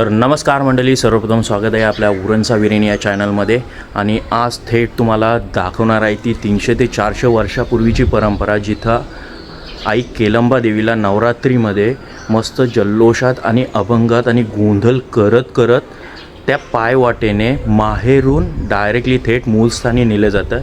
तर नमस्कार मंडळी सर्वप्रथम स्वागत आहे आपल्या उरणचा विरेणी या चॅनलमध्ये. आणि आज थेट तुम्हाला दाखवणार आहे ती तीनशे ते चारशे वर्षापूर्वीची परंपरा जिथं आई केलंबा देवीला नवरात्रीमध्ये मस्त जल्लोषात आणि अभंगात आणि गोंधळ करत करत त्या पायवाटेने माहेरून डायरेक्टली थेट मूलस्थानी नेलं जातं.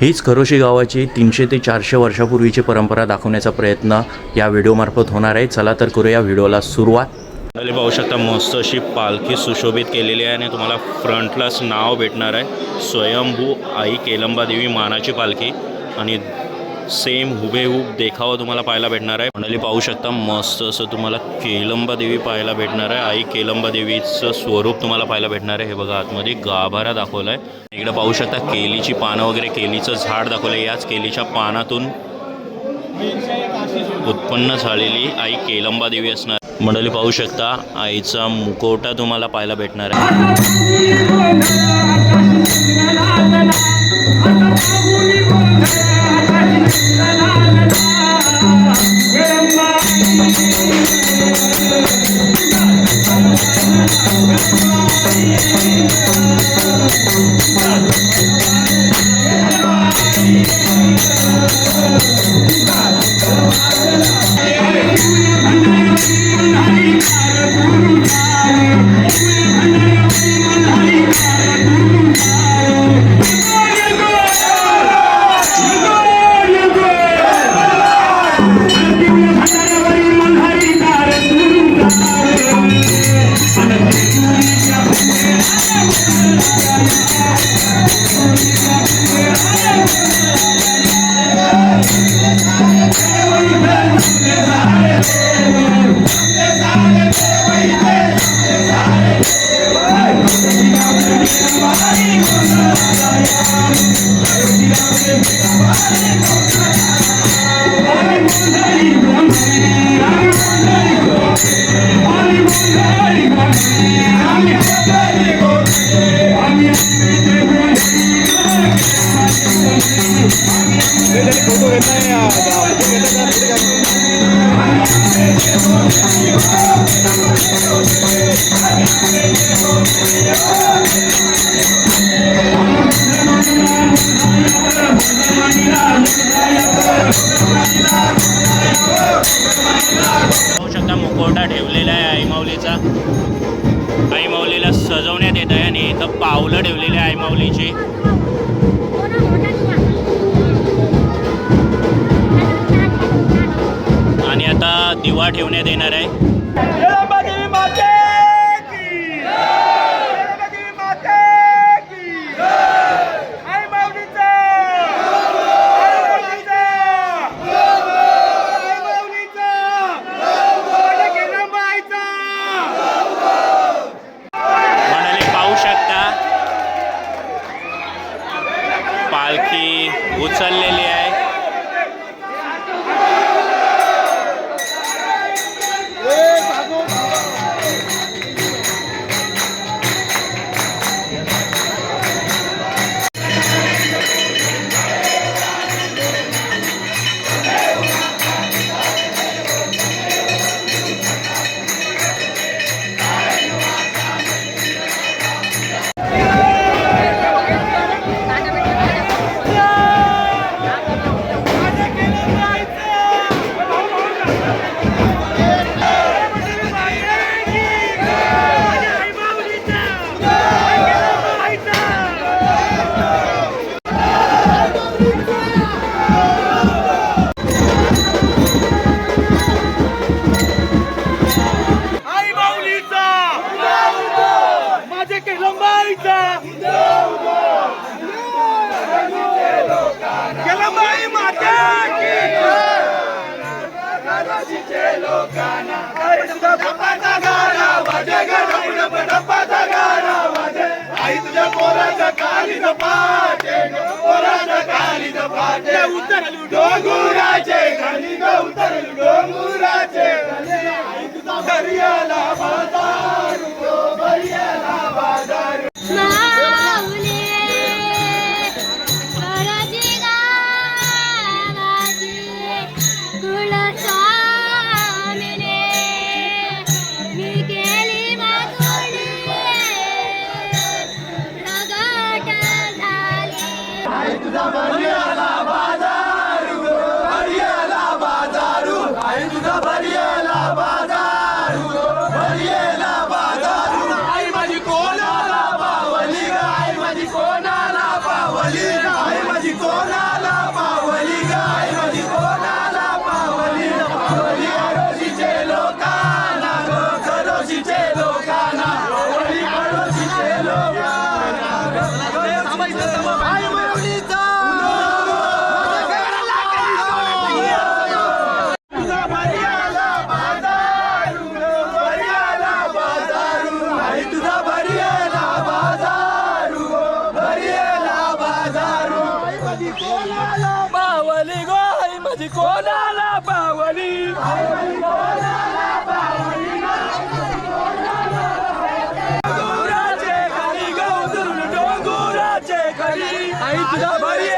हीच खरोशी गावाची तीनशे ते चारशे वर्षापूर्वीची परंपरा दाखवण्याचा प्रयत्न या व्हिडिओमार्फत होणार आहे. चला तर करूया व्हिडिओला सुरुवात. मंडळी पाहू शकता मस्त अशी पालखी सुशोभित केलेली आहे आणि तुम्हाला फ्रंटलाच नाव भेटणार आहे. स्वयंभू आई केलंबा देवी मानाची पालखी. आणि सेम हुबेहूब देखावा तुम्हाला पाहायला भेटणार आहे. मंडळी पाहू शकता मस्त असं तुम्हाला केलंबा देवी पाहायला भेटणार आहे. आई केलंबा देवीचं स्वरूप तुम्हाला पाहायला भेटणार आहे. हे बघा आतमध्ये गाभारा दाखवला आहे इकडे पाहू शकता केलीची पानं वगैरे केलीचं झाड दाखवलं आहे याच केलीच्या पानातून उत्पन्न झालेली आई केलंबा देवी असणार. मंडळी पाहू शकता आईचा मुकोटा तुम्हाला पाहायला भेटणार आहे. पाहू आईमाऊलीचा आईमाऊलीला आई माऊलीला सजवण्यात येत आहे आणि इथं पावलं ठेवलेली आहे आई आणि आता दिवा ठेवण्यात येणार आहे. शहीद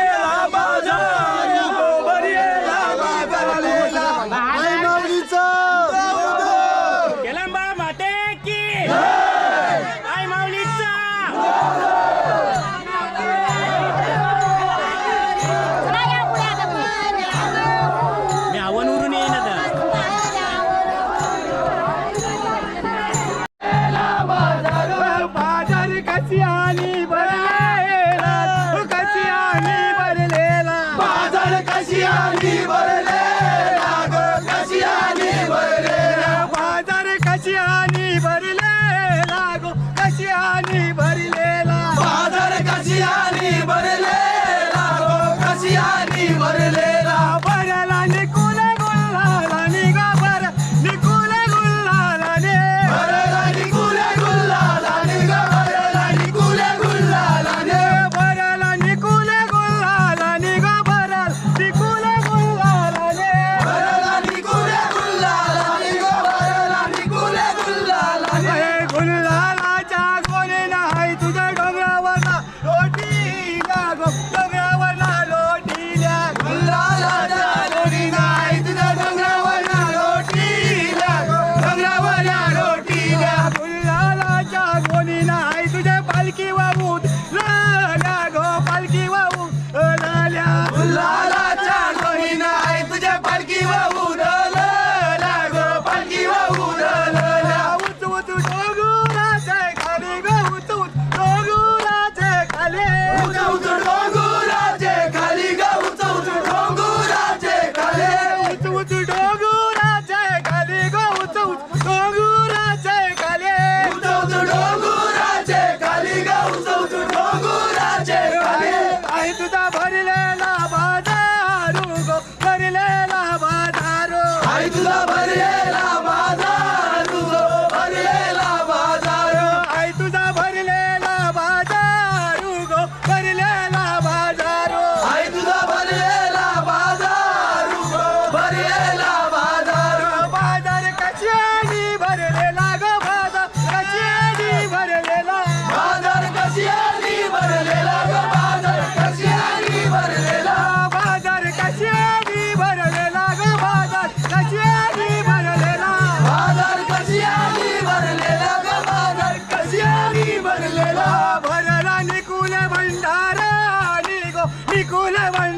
आई Nicolás Van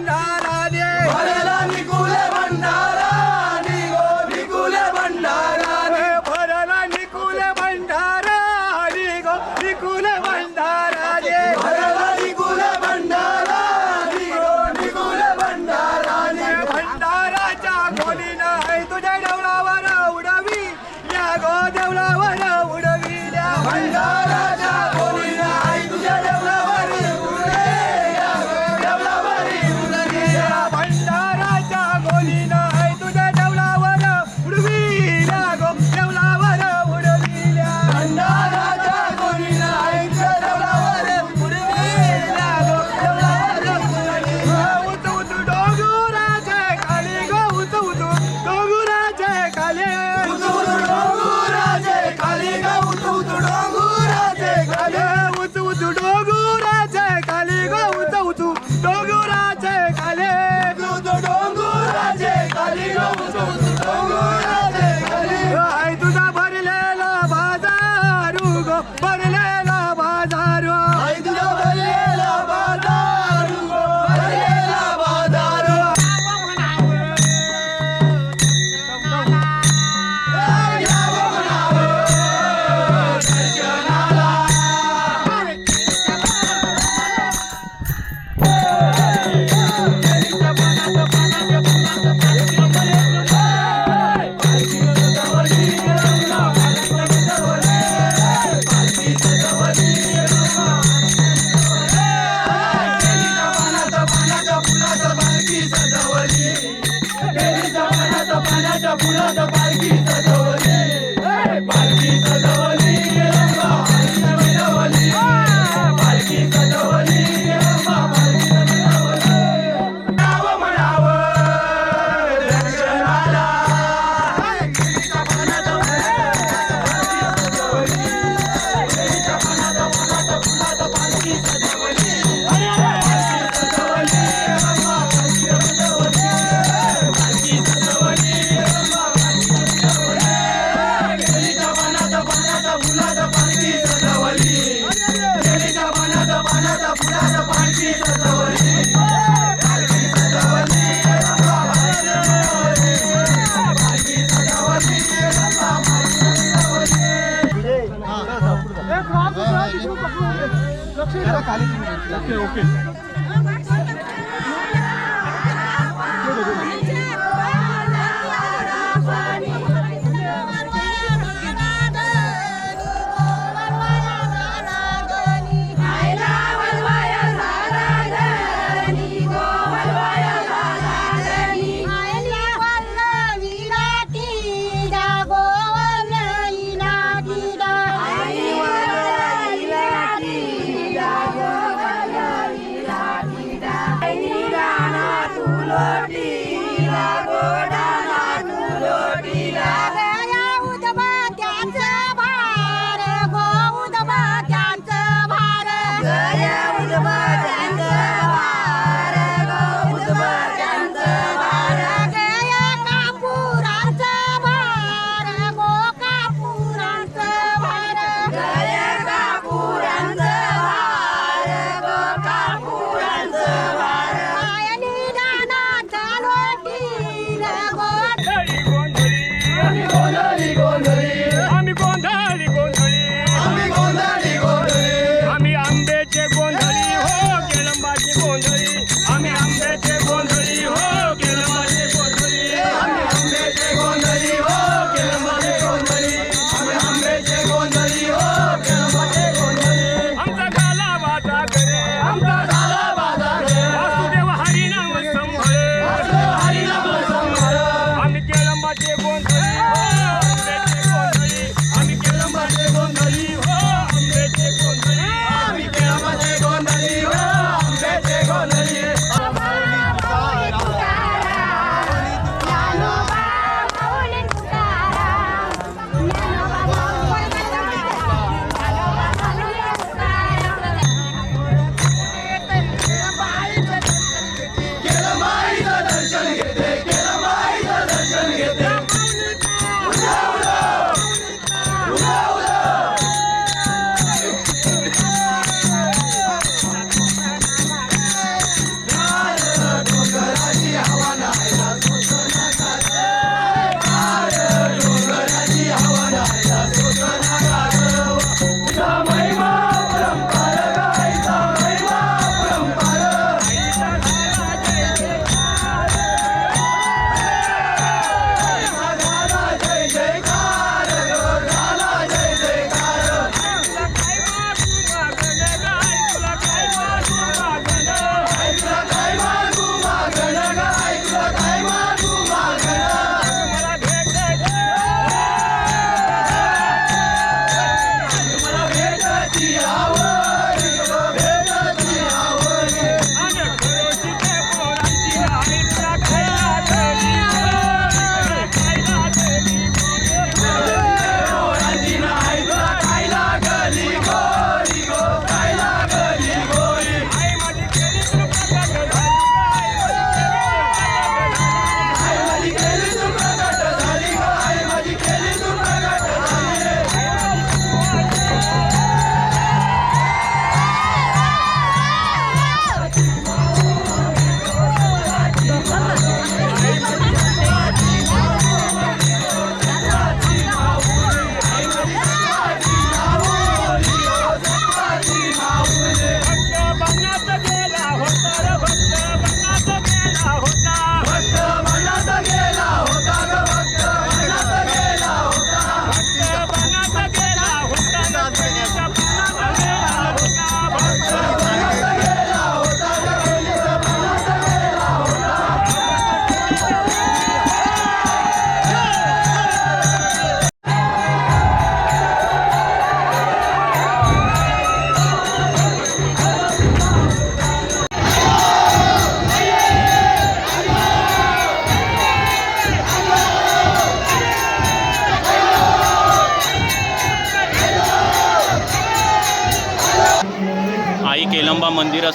okay okay. Okay आम्ही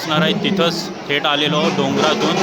असणार आहे तिथंच थेट आलेलो डोंगरातून.